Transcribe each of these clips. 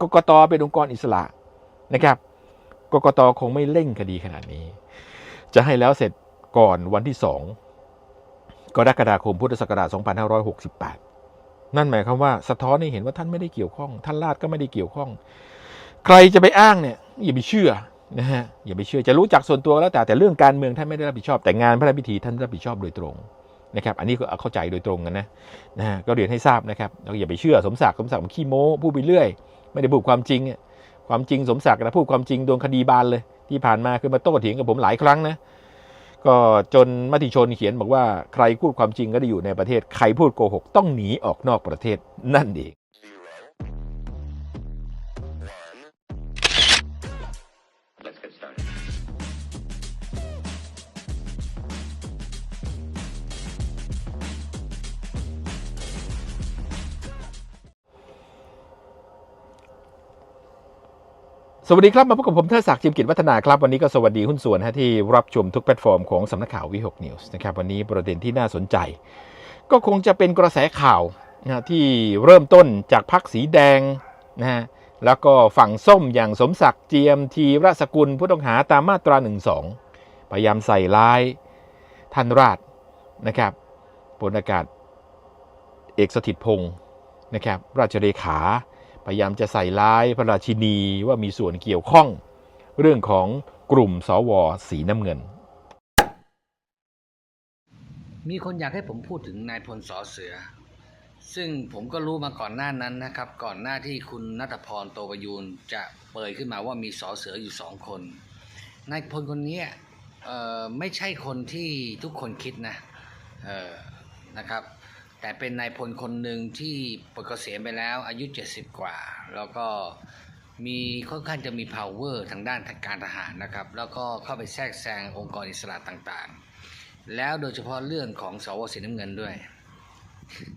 กกตเป็นองค์กรอิสระนะครับกกตคงไม่เร่งคดีขนาดนี้ จะให้แล้วเสร็จก่อนวันที่2กรกฎาคมพุทธศักราช 2568 นั่นหมายความว่าสะท้อนให้เห็นว่าท่านไม่ได้เกี่ยวข้อง ท่านลาดก็ไม่ได้เกี่ยวข้อง ใครจะไปอ้างเนี่ยอย่าไปเชื่อนะฮะอย่าไปเชื่อจะรู้จักส่วนตัวแล้วแต่แต่เรื่องการเมืองท่านไม่ได้รับผิดชอบแต่งานพระราชพิธีท่านรับผิดชอบโดยตรงนะครับอันนี้ก็เข้าใจโดยตรงกันนะนะฮะก็เรียนให้ทราบนะครับแล้วอย่าไปเชื่อสมศักดิ์สมศักดิ์ขี้โม้พูดไปเรื่อย ไม่ได้พูดความจริงความจริงสมศักดิ์นะพูดความจริงโดนคดีบานเลย ที่ผ่านมาคือมาโต้เถียงกับผมหลายครั้งนะก็จนมติชนเขียนบอกว่าใครพูดความจริงก็ได้อยู่ในประเทศ ใครพูดโกหกต้องหนีออกนอกประเทศนั่นเอง สวัสดีครับ มาพบกับผมเทิดศักดิ์จิมกิจวัฒนาครับ วันนี้ก็สวัสดีหุ้นส่วนฮะที่รับชมทุกแพลตฟอร์มของสำนักข่าววิหกนิวส์นะครับวันนี้ประเด็นที่น่าสนใจ ก็คงจะเป็นกระแสข่าวนะฮะที่เริ่มต้นจากพักสีแดงนะฮะแล้วก็ฝั่งส้มอย่างสมศักดิ์เจียมทีรสกุลผู้ต้องหาตามมาตรา1นึพยายามใส่ร้ายท่านราชนะครับพลอากาศเอกสถิตพงศ์นะครับราชเลขา พยายามจะใส่ร้ายพระราชินีว่ามีส่วนเกี่ยวข้อง เรื่องของกลุ่มสวสีน้ำเงิน มีคนอยากให้ผมพูดถึงนายพลสอเสือ ซึ่งผมก็รู้มาก่อนหน้านั้นนะครับ ก่อนหน้าที่คุณนัทพรโตประยูนจะเปิดขึ้นมาว่ามีสอเสืออยู่สองคน นายพลคนนี้ไม่ใช่คนที่ทุกคนคิดนะนะครับ แต่เป็นนายพลคนหนึ่งที่ปลดเกษียณไปแล้วอายุ 70 กว่า แล้วก็มีค่อนข้างจะมี power ทางด้านการทหารนะครับ แล้วก็เข้าไปแทรกแซงองค์กรอิสระต่างๆ แล้วโดยเฉพาะเรื่องของสวสีน้ำเงินด้วย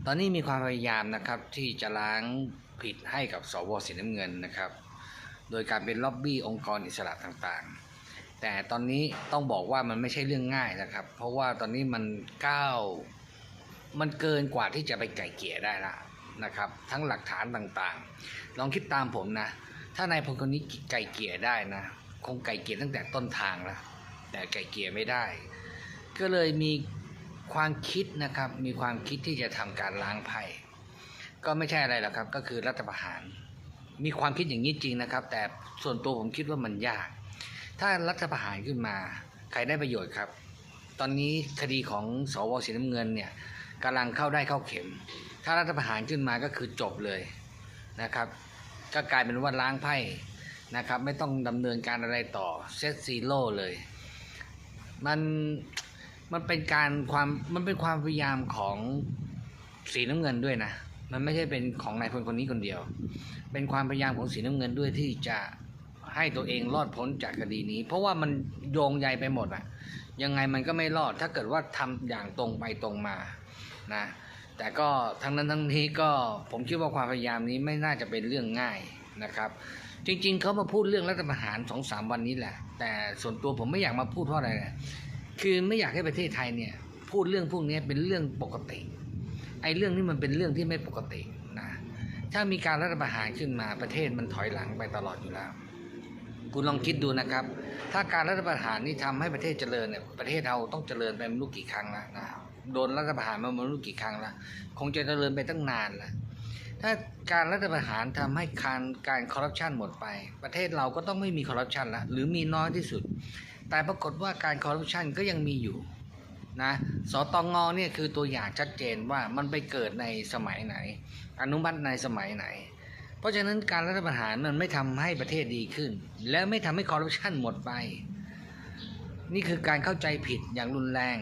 ตอนนี้มีความพยายามนะครับที่จะล้างผิดให้กับสวสีน้ำเงินนะครับ โดยการเป็นล็อบบี้องค์กรอิสระต่างๆ แต่ตอนนี้ต้องบอกว่ามันไม่ใช่เรื่องง่ายนะครับ เพราะว่าตอนนี้มันก้าว มันเกินกว่าที่จะไปไก่เกี่ยได้ละนะครับ ทั้งหลักฐานต่างๆ ลองคิดตามผมนะ ถ้านายพลคนนี้ไก่เกี่ยได้นะคงไก่เกี่ยตั้งแต่ต้นทางแล้วแต่ไก่เกี่ยไม่ได้ ก็เลยมีความคิดนะครับ มีความคิดที่จะทำการล้างไพ่ก็ไม่ใช่อะไรหรอกครับ ก็คือรัฐประหาร มีความคิดอย่างนี้จริงนะครับ แต่ส่วนตัวผมคิดว่ามันยาก ถ้ารัฐประหารขึ้นมา ใครได้ประโยชน์ครับ ตอนนี้คดีของสวสีน้ำเงินเนี่ย กำลังเข้าได้เข้าเข็ม ถ้ารัฐประหารขึ้นมาก็คือจบเลยนะครับ ก็กลายเป็นว่าล้างไพ่นะครับ ไม่ต้องดำเนินการอะไรต่อเซตซีโร่เลย มันมันเป็นการความมันเป็นความพยายามของสีน้ำเงินด้วยนะ มันไม่ใช่เป็นของนายพลคนนี้คนเดียว เป็นความพยายามของสีน้ำเงินด้วยที่จะให้ตัวเองรอดพ้นจากคดีนี้ เพราะว่ามันโยงใยไปหมดอะยังไงมันก็ไม่รอดถ้าเกิดว่าทำอย่างตรงไปตรงมา นะแต่ก็ทั้งนั้นทั้งนี้ก็ผมคิดว่าความพยายามนี้ไม่น่าจะเป็นเรื่องง่ายนะครับ จริงๆเขามาพูดเรื่องรัฐประหารสองสามวันนี้แหละ แต่ส่วนตัวผมไม่อยากมาพูดเพราะอะไรนะคือไม่อยากให้ประเทศไทยเนี่ยพูดเรื่องพวกนี้เป็นเรื่องปกติ ไอ้เรื่องนี้มันเป็นเรื่องที่ไม่ปกตินะถ้ามีการรัฐประหารขึ้นมาประเทศมันถอยหลังไปตลอดอยู่แล้ว คุณลองคิดดูนะครับ ถ้าการรัฐประหารนี่ทำให้ประเทศเจริญเนี่ยประเทศเราต้องเจริญไปไม่รู้กี่ครั้งแล้วนะครับ โดนรัฐประหารมาไม่รู้กี่ครั้งล้วคงจะเจริญไปตั้งนานล้วถ้าการรัฐประหารทำให้การการคอร์รัปชันหมดไป ประเทศเราก็ต้องไม่มีคอร์รัปชันล้วหรือมีน้อยที่สุด แต่ปรากฏว่าการคอร์รัปชันก็ยังมีอยู่นะสตงเนี่ยคือตัวอย่างชัดเจนว่ามันไปเกิดในสมัยไหน อนุมัติในสมัยไหน เพราะฉะนั้นการรัฐประหารมันไม่ทำให้ประเทศดีขึ้น และไม่ทำให้คอร์รัปชันหมดไป นี่คือการเข้าใจผิดอย่างรุนแรง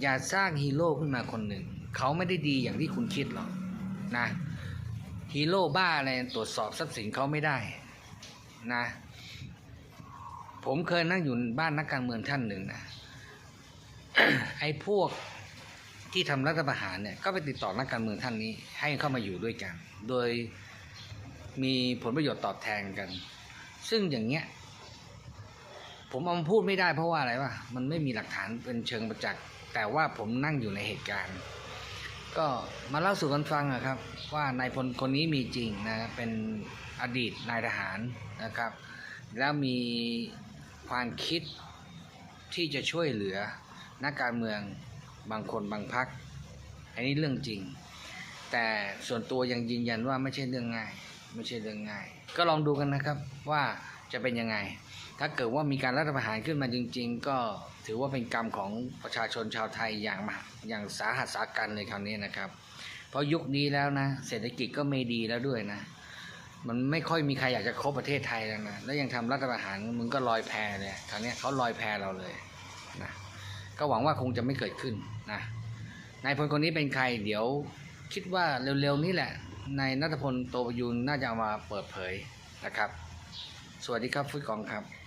อย่าสร้างฮีโร่ขึ้นมาคนหนึ่ง เขาไม่ได้ดีอย่างที่คุณคิดหรอกนะฮีโร่บ้าอะไรตรวจสอบทรัพย์สินเขาไม่ได้นะ ผมเคยนั่งอยู่บ้านนักการเมืองท่านหนึ่งนะไอ้พวกที่ทำรัฐประหารเนี่ยก็ไปติดต่อนักการเมืองท่านนี้ ให้เข้ามาอยู่ด้วยกัน โดยมีผลประโยชน์ตอบแทนกัน ซึ่งอย่างเงี้ย ผมเอามาพูดไม่ได้เพราะว่าอะไรวะมันไม่มีหลักฐานเป็นเชิงประจักษ์ แต่ว่าผมนั่งอยู่ในเหตุการณ์ ก็มาเล่าสู่กันฟังนะครับ ว่านายพลคนนี้มีจริงนะเป็นอดีตนายทหารนะครับ แล้วมีความคิดที่จะช่วยเหลือนักการเมืองบางคนบางพักอันนี้เรื่องจริง แต่ส่วนตัวยังยืนยันว่าไม่ใช่เรื่องง่าย ไม่ใช่เรื่องง่าย ก็ลองดูกันนะครับว่าจะเป็นยังไง ถ้าเกิดว่ามีการรัฐประหารขึ้นมาจริง ๆ ก็ ถือว่าเป็นกรรมของประชาชนชาวไทยอย่างมหาอย่างสาหัสสากันเลยคราวนี้นะครับ เพราะยุคนี้แล้วนะ เศรษฐกิจก็ไม่ดีแล้วด้วยนะ มันไม่ค่อยมีใครอยากจะคบประเทศไทยแล้วนะ แล้วยังทำรัฐประหารมึงก็ลอยแพเลยคราวนี้เขาลอยแพเราเลยนะก็หวังว่าคงจะไม่เกิดขึ้นนะนายพลคนนี้เป็นใครเดี๋ยวคิดว่าเร็วๆนี้แหละนายนัทพลโตประยูนน่าจะเอามาเปิดเผยนะครับ สวัสดีครับฟุตกองครับ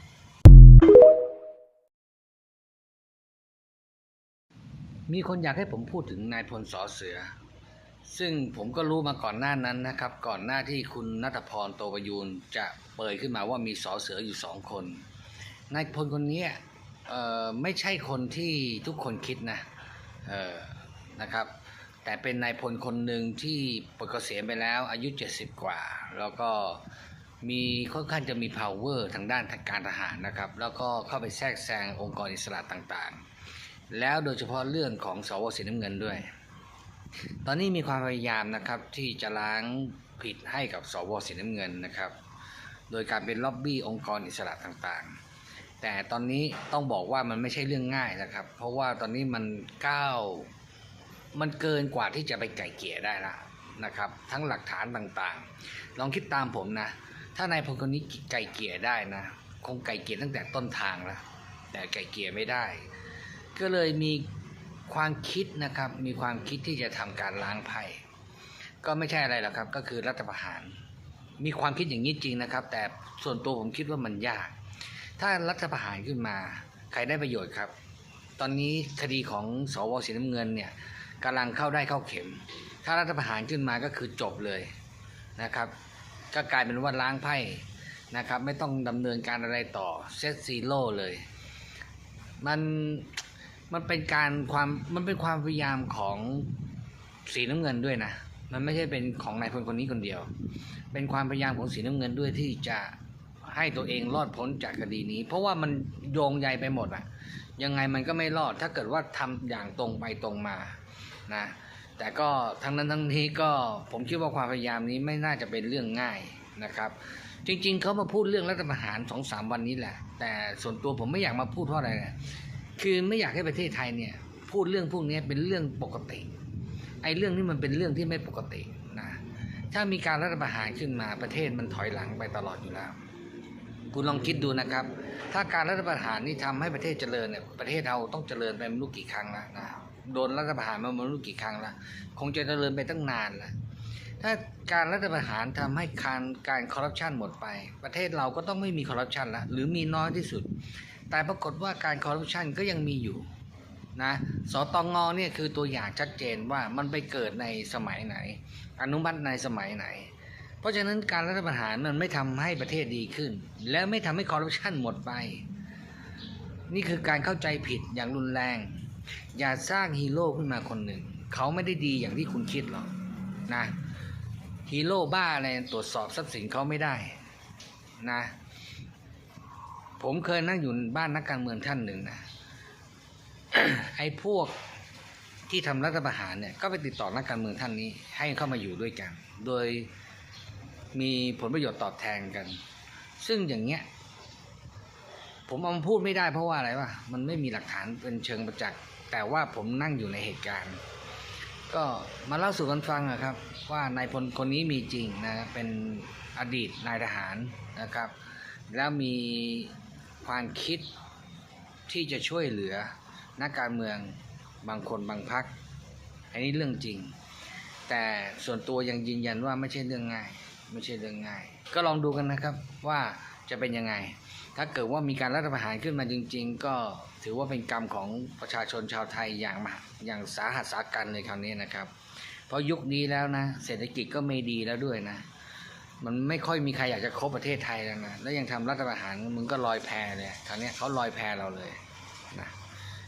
มีคนอยากให้ผมพูดถึงนายพลสอเสือ ซึ่งผมก็รู้มาก่อนหน้านั้นนะครับ ก่อนหน้าที่คุณนัทพรโตประยูนจะเปิดขึ้นมาว่ามีสอเสืออยู่สองคนนายพลคนนี้ไม่ใช่คนที่ทุกคนคิดนะนะครับ แต่เป็นนายพลคนหนึ่งที่ปลดเกษียณไปแล้วอายุ 70 กว่า แล้วก็มีค่อนข้างจะมี power ทางด้านการทหารนะครับ แล้วก็เข้าไปแทรกแซงองค์กรอิสระต่างๆ แล้วโดยเฉพาะเรื่องของสวสีน้ำเงินด้วย ตอนนี้มีความพยายามนะครับที่จะล้างผิดให้กับสวสีน้ำเงินนะครับ โดยการเป็นล็อบบี้องค์กรอิสระต่างๆ แต่ตอนนี้ต้องบอกว่ามันไม่ใช่เรื่องง่ายนะครับ เพราะว่าตอนนี้มันก้าวมันเกินกว่าที่จะไปไก่เกลี่ยได้ละนะครับ ทั้งหลักฐานต่างๆ ลองคิดตามผมนะ ถ้านายพลคนนี้ไก่เกลี่ยได้นะ คงไก่เกลี่ยตั้งแต่ต้นทางแล้วแต่ไก่เกลี่ยไม่ได้ ก็เลยมีความคิดนะครับ มีความคิดที่จะทำการล้างไพ่ก็ไม่ใช่อะไรหรอกครับ ก็คือรัฐประหาร มีความคิดอย่างนี้จริงนะครับ แต่ส่วนตัวผมคิดว่ามันยาก ถ้ารัฐประหารขึ้นมา ใครได้ประโยชน์ครับ ตอนนี้คดีของสวสีน้ำเงินเนี่ยกำลังเข้าได้เข้าเข็ม ถ้ารัฐประหารขึ้นมาก็คือจบเลยนะครับ ก็กลายเป็นว่าล้างไพ่นะครับ ไม่ต้องดำเนินการอะไรต่อเซตซีโร่เลย มัน มันเป็นการความมันเป็นความพยายามของสีน้ำเงินด้วยนะ มันไม่ใช่เป็นของนายพลคนนี้คนเดียว เป็นความพยายามของสีน้ำเงินด้วยที่จะให้ตัวเองรอดพ้นจากคดีนี้ เพราะว่ามันโยงใยไปหมดอะยังไงมันก็ไม่รอดถ้าเกิดว่าทำอย่างตรงไปตรงมานะแต่ก็ทั้งนั้นทั้งนี้ก็ผมคิดว่าความพยายามนี้ไม่น่าจะเป็นเรื่องง่ายนะครับ จริงๆเขามาพูดเรื่องรัฐประหารสองสามวันนี้แหละ แต่ส่วนตัวผมไม่อยากมาพูดเพราะอะไรนะ คือไม่อยากให้ประเทศไทยเนี่ย พูดเรื่องพวกนี้เป็นเรื่องปกติ ไอ้เรื่องนี้มันเป็นเรื่องที่ไม่ปกตินะถ้ามีการรัฐประหารขึ้นมาประเทศมันถอยหลังไปตลอดอยู่แล้ว คุณลองคิดดูนะครับ ถ้าการรัฐประหารนี่ทำให้ประเทศเจริญเนี่ยประเทศเราต้องเจริญไปไม่รู้กี่ครั้งแล้วนะโดนรัฐประหารมาไม่รู้กี่ครั้งแล้วคงจะเจริญไปตั้งนานแล้ว ถ้าการรัฐประหารทำให้การการคอร์รัปชันหมดไป ประเทศเราก็ต้องไม่มีคอร์รัปชันละหรือมีน้อยที่สุด แต่ปรากฏว่าการคอร์รัปชันก็ยังมีอยู่นะสตงเนี่ยคือตัวอย่างชัดเจนว่ามันไปเกิดในสมัยไหน อนุมัติในสมัยไหน เพราะฉะนั้นการรัฐประหารมันไม่ทำให้ประเทศดีขึ้น และไม่ทำให้คอร์รัปชันหมดไป นี่คือการเข้าใจผิดอย่างรุนแรง อย่าสร้างฮีโร่ขึ้นมาคนหนึ่ง เขาไม่ได้ดีอย่างที่คุณคิดหรอกนะ ฮีโร่บ้าอะไรตรวจสอบทรัพย์สินเขาไม่ได้นะ ผมเคยนั่งอยู่บ้านนักการเมืองท่านหนึ่งนะไอ้พวกที่ทำรัฐประหารเนี่ยก็ไปติดต่อนักการเมืองท่านนี้ ให้เข้ามาอยู่ด้วยกัน โดยมีผลประโยชน์ตอบแทนกัน ซึ่งอย่างเงี้ย ผมเอามาพูดไม่ได้เพราะว่าอะไรวะมันไม่มีหลักฐานเป็นเชิงประจักษ์แต่ว่าผมนั่งอยู่ในเหตุการณ์ ก็มาเล่าสู่กันฟังอะครับ ว่านายพลคนนี้มีจริงนะเป็นอดีตนายทหารนะครับ แล้วมีความคิดที่จะช่วยเหลือนักการเมืองบางคนบางพักอันนี้เรื่องจริง แต่ส่วนตัวยังยืนยันว่าไม่ใช่เรื่องง่าย ไม่ใช่เรื่องง่าย ก็ลองดูกันนะครับว่าจะเป็นยังไง ถ้าเกิดว่ามีการรัฐประหารขึ้นมาจริง ๆ ก็ถือว่าเป็นกรรมของประชาชนชาวไทยอย่างมหา อย่างสาหัสสากันเลยคราวนี้นะครับ เพราะยุคนี้แล้วนะเศรษฐกิจก็ไม่ดีแล้วด้วยนะ มันไม่ค่อยมีใครอยากจะคบประเทศไทยแล้วนะแล้วยังทำรัฐประหารมึงก็ลอยแพเลยคราวนี้เขาลอยแพเราเลยนะ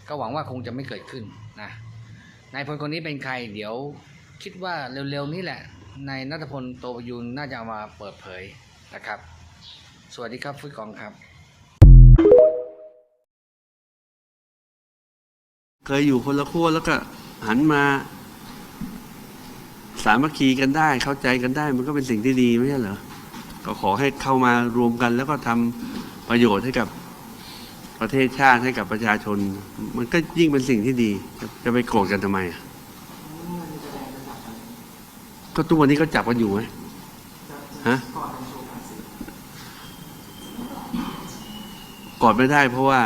ก็หวังว่าคงจะไม่เกิดขึ้นนะนายพลคนนี้เป็นใครเดี๋ยวคิดว่าเร็วๆนี้แหละนายนัทพลโตประยูนน่าจะามาเปิดเผยนะครับ สวัสดีครับฟุตกองครับ เคยอยู่คนละขั้วแล้วก็หันมาสามัคคีกันได้เข้าใจกันได้ มันก็เป็นสิ่งที่ดีไม่ใช่เหรอก็ขอให้เข้ามารวมกัน แล้วก็ทำประโยชน์ให้กับประเทศชาติให้กับประชาชน มันก็ยิ่งเป็นสิ่งที่ดี จะไปโกรธกันทำไมก็ทุกวันนี้ก็จับกันอยู่ไหมฮะกอดไม่ได้เพราะว่า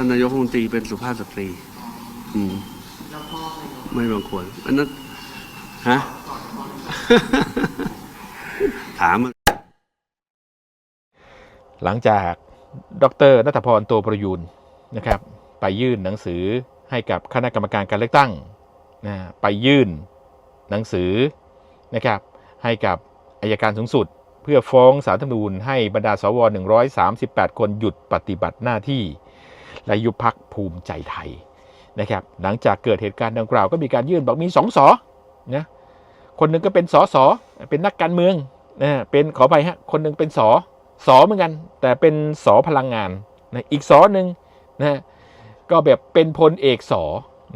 านนายกรัฐมนตรีเป็นสุภาพสตรี อืมไม่บางควรอันนั้นฮะ ถาม หลังจากดรนัทพรโตประยูนนะครับ ไปยื่นหนังสือให้กับคณะกรรมการการเลือกตั้งนะไปยื่นหนังสือนะครับ ให้กับอายการสูงสุด เพื่อฟ้องสารธรรมนูญให้บรรดาสว 138 คนหยุดปฏิบัติหน้าที่ และยุบพักภูมิใจไทยนะครับหลังจากเกิดเหตุการณ์ดังกล่าวก็มีการยื่นบอกมีสองสอนะคนหนึ่งก็เป็นสอสอเป็นนักการเมืองนะเป็นขอไปฮะคนหนึ่งเป็นสอสอเหมือนกัน แต่เป็นสอพลังงานนะอีกสอหนึ่งนะก็แบบเป็นพลเอกสอ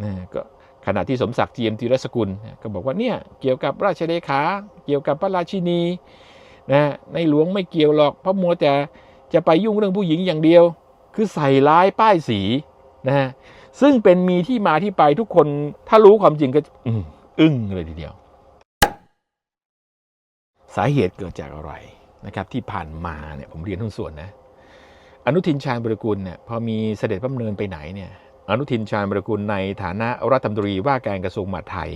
นะก็ขณะที่สมศักดิ์เจียมธีรสกุลนะก็บอกว่าเนี่ยเกี่ยวกับราชเลขาเกี่ยวกับพระราชินีนะในหลวงไม่เกี่ยวหรอกเพราะมัวแต่จะไปยุ่งเรื่องผู้หญิงอย่างเดียว คือใส่ร้ายป้ายสีนะฮะซึ่งเป็นมีที่มาที่ไปทุกคนถ้ารู้ความจริงก็อึ้งเลยทีเดียว สาเหตุเกิดจากอะไรนะครับที่ผ่านมาเนี่ยผมเรียนทุกส่วนนะอนุทินชาญบริกุลเนี่ยพอมีเสด็จพระดำเนินไปไหนเนี่ยอนุทินชาญบริกุลในฐานะรัฐมนตรีว่าการกระทรวงมหาดไทย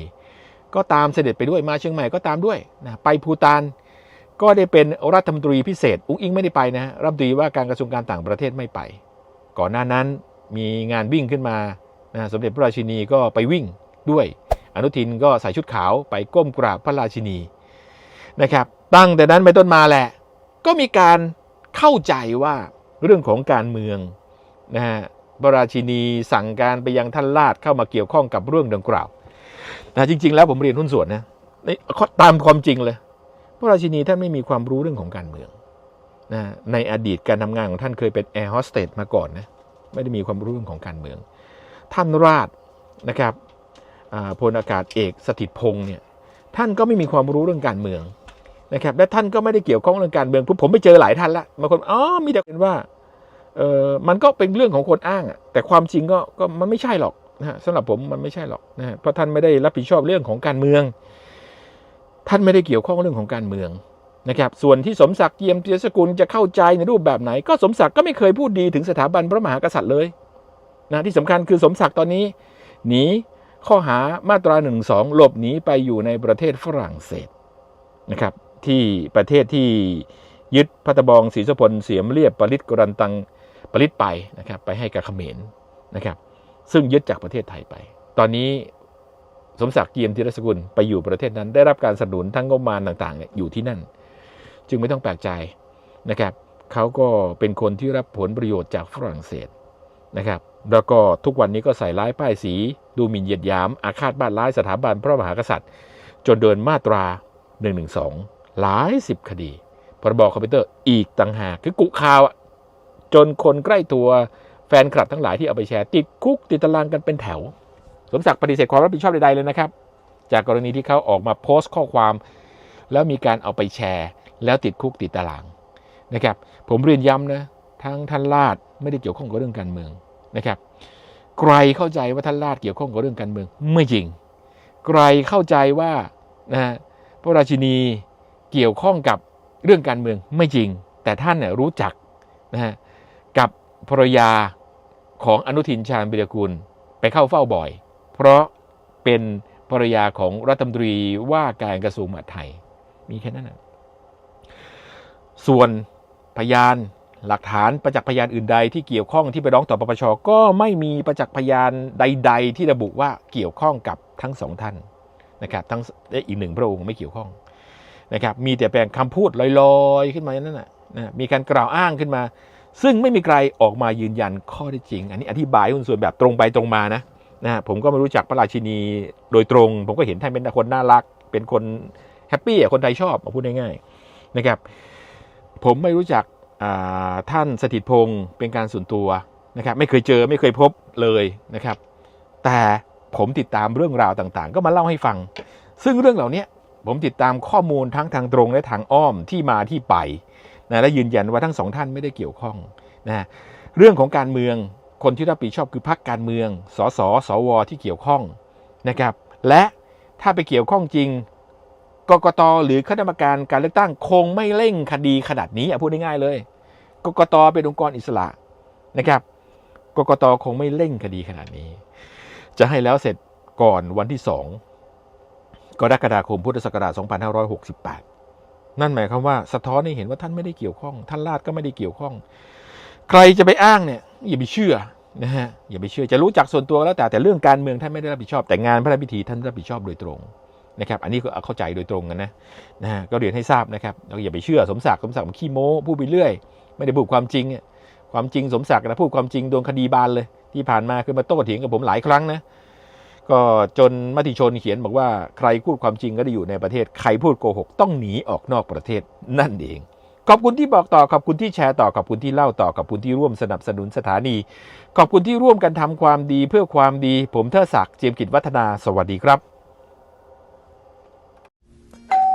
ก็ตามเสด็จไปด้วยมาเชียงใหม่ก็ตามด้วยนะไปภูตานก็ได้เป็นรัฐมนตรีพิเศษ อุ้งอิงไม่ได้ไปนะรัฐมนตรีว่าการกระทรวงการต่างประเทศไม่ไป ก่อนหน้านั้นมีงานวิ่งขึ้นมานะสมเด็จพระราชินีก็ไปวิ่งด้วย อนุทินก็ใส่ชุดขาวไปก้มกราบพระราชินีนะครับ ตั้งแต่นั้นไปต้นมาแหละ ก็มีการเข้าใจว่าเรื่องของการเมืองนะฮะพระราชินีสั่งการไปยังท่านลาดเข้ามาเกี่ยวข้องกับเรื่องดังกล่าวนะจริง ๆ แล้วผมเรียนหุ้นส่วนนะตามความจริงเลย พระราชินีท่านไม่มีความรู้เรื่องของการเมือง นะในอดีตการทำงานของท่านเคยเป็นแอร์โฮสเตสมาก่อนนะไม่ได้มีความรู้เรื่องของการเมือง ท่านราชนะครับพลอากาศเอกสถิตพงษ์เนี่ยท่านก็ไม่มีความรู้เรื่องการเมืองนะครับและท่านก็ไม่ได้เกี่ยวข้องเรื่องการเมืองผมไปเจอหลายท่านละบางคนอ๋อมีแต่เป็นว่าเออมันก็เป็นเรื่องของคนอ้างอะแต่ความจริงก็ก็มันไม่ใช่หรอกนะสำหรับผมมันไม่ใช่หรอกนะเพราะท่านไม่ได้รับผิดชอบเรื่องของการเมือง ท่านไม่ได้เกี่ยวข้องเรื่องของการเมือง นะครับส่วนที่สมศักดิ์เยี่ยมเจียสกุลจะเข้าใจในรูปแบบไหน ก็สมศักดิ์ก็ไม่เคยพูดดีถึงสถาบันพระมหากษัตริย์เลยนะที่สำคัญคือสมศักดิ์ตอนนี้หนีข้อหามาตรา1นึหลบหนีไปอยู่ในประเทศฝรั่งเศสนะครับที่ประเทศที่ยึดพัตบองศรีสพลเสียมเรียบปริตกรันตังปริตไปนะครับไปให้กับเขมรนะครับซึ่งยึดจากประเทศไทยไป ตอนนี้สมศักดิ์เกียมธีรสกุลไปอยู่ประเทศนั้นได้รับการสนับสนุนทั้งงบประมาณต่างๆอยู่ที่นั่น จึงไม่ต้องแปลกใจนะครับเขาก็เป็นคนที่รับผลประโยชน์จากฝรั่งเศสนะครับแล้วก็ทุกวันนี้ก็ใส่ร้ายป้ายสี ดูหมิ่นเหยียดหยาม อาฆาตบ้านร้ายสถาบันพระมหากษัตริย์ จนเดินมาตรา 112 หลายสิบคดีพรบคอมพิวเตอร์อีกต่างหากคือกุข่าวจนคนใกล้ตัวแฟนคลับทั้งหลายที่เอาไปแชร์ ติดคุกติดตารางกันเป็นแถว สมศักดิ์ปฏิเสธความรับผิดชอบใดๆเลยนะครับ จากกรณีที่เขาออกมาโพสต์ข้อความ แล้วมีการเอาไปแชร์ แล้วติดคุกติดตารางนะครับ ผมเรียนย้ำนะทั้งท่านลาดไม่ได้เกี่ยวข้องกับเรื่องการเมืองนะครับใครเข้าใจว่าท่านลาดเกี่ยวข้องกับเรื่องการเมืองไม่จริงใครเข้าใจว่านะพระราชินีเกี่ยวข้องกับเรื่องการเมืองไม่จริง แต่ท่านเนี่ยรู้จักนะฮะกับภรรยาของอนุทินชาญวิรกูลไปเข้าเฝ้าบ่อย เพราะเป็นภรรยาของรัฐมนตรีว่าการกระทรวงมหาดไทยมีแค่นั้นนะ ส่วนพยานหลักฐานประจักษ์พยานอื่นใดที่เกี่ยวข้องที่ไปร้องต่อปปชก็ไม่มีประจักษ์พยานใด ๆ ที่ระบุว่าเกี่ยวข้องกับทั้งสองท่านนะครับทั้งอีกหนึ่งพระองค์ไม่เกี่ยวข้องนะครับมีแต่แปลงคำพูดลอยๆ ขึ้นมาอย่างนั้นนะนะมีการกล่าวอ้างขึ้นมา ซึ่งไม่มีใครออกมายืนยันข้อท็จจริง อันนี้อธิบายหุ้นส่วนแบบตรงไปตรงมานะนะผมก็ไม่รู้จักพระราชินีโดยตรง ผมก็เห็นท่านเป็นคนน่ารัก เป็นคนแฮปปี้อะคนไทยชอบมาพูดง่ายๆนะครับ ผมไม่รู้จักท่านสถิตพงศ์เป็นการส่วนตัวนะครับ ไม่เคยเจอไม่เคยพบเลยนะครับ แต่ผมติดตามเรื่องราวต่างๆ ก็มาเล่าให้ฟัง ซึ่งเรื่องเหล่านี้ผมติดตามข้อมูลทั้งทางตรงและทางอ้อมที่มาที่ไปนะและยืนยันว่าทั้งสองท่านไม่ได้เกี่ยวข้องนะเรื่องของการเมืองคนที่รับผิดชอบคือพรรคการเมือง สสสวที่เกี่ยวข้องนะครับ และถ้าไปเกี่ยวข้องจริง กกตหรือคณะกรรมการการเลือกตั้งคงไม่เร่งคดีขนาดนี้อพูดง่ายๆเลย กกตเป็นองค์กรอิสระนะครับ กกตคงไม่เร่งคดีขนาดนี้ จะให้แล้วเสร็จก่อนวันที่2กรกฎาคมพุทธศักราช 2568 นั่นหมายความว่าสะท้อนให้เห็นว่าท่านไม่ได้เกี่ยวข้อง ท่านลาดก็ไม่ได้เกี่ยวข้อง ใครจะไปอ้างเนี่ยอย่าไปเชื่อนะฮะอย่าไปเชื่อจะรู้จักส่วนตัวแล้วแต่แต่เรื่องการเมืองท่านไม่ได้รับผิดชอบแต่งานพระราชพิธีท่านรับผิดชอบโดยตรง นะครับอันนี้ก็เข้าใจโดยตรงกันนะนะก็เรียนให้ทราบนะครับเราอย่าไปเชื่อสมศักดิ์สมศักดิ์ขี้โม้พูดไปเรื่อย ไม่ได้พูดความจริง ความจริงสมศักดิ์นะพูดความจริงโดนคดีบานเลย ที่ผ่านมาคือมาโต้เถียงกับผมหลายครั้งนะก็จนมติชนเขียนบอกว่าใครพูดความจริงก็ได้อยู่ในประเทศ ใครพูดโกหกต้องหนีออกนอกประเทศนั่นเอง ขอบคุณที่บอกต่อขอบคุณที่แชร์ต่อขอบคุณที่เล่าต่อขอบคุณที่ร่วมสนับสนุนสถานี ขอบคุณที่ร่วมกันทำความดีเพื่อความดี ผมเทิดศักดิ์เจียมกิจวัฒนาสวัสดีครับ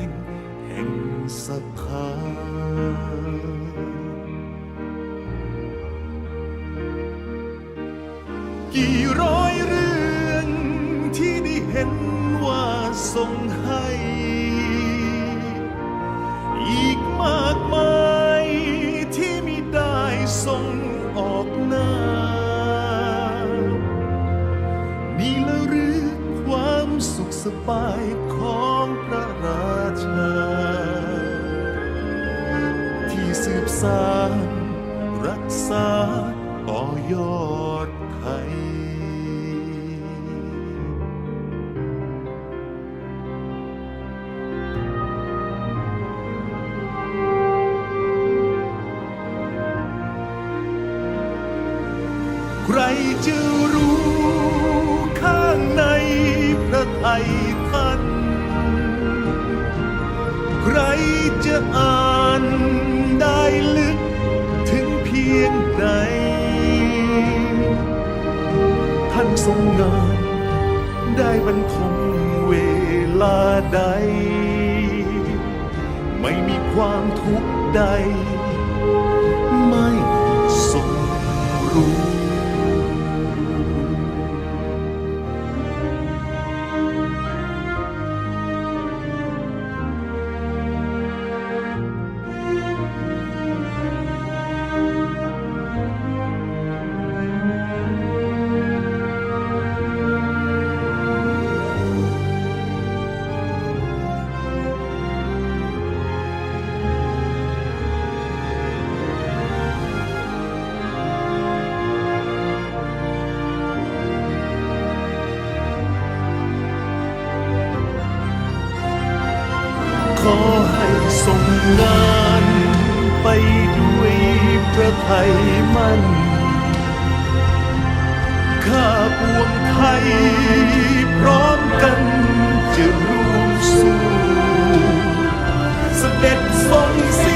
ง ว่าส่งให้ อีกมากมายที่มิได้ส่งออกหน้า นี่ละหรือความสุขสบายของพระราชา ที่สืบสานรักษาต่อยอด พระไทยท่านใครจะอ่านได้ลึกถึงเพียงใดท่านทรงงานได้บรรทมเวลาใด ไม่มีความทุกข์ใด จ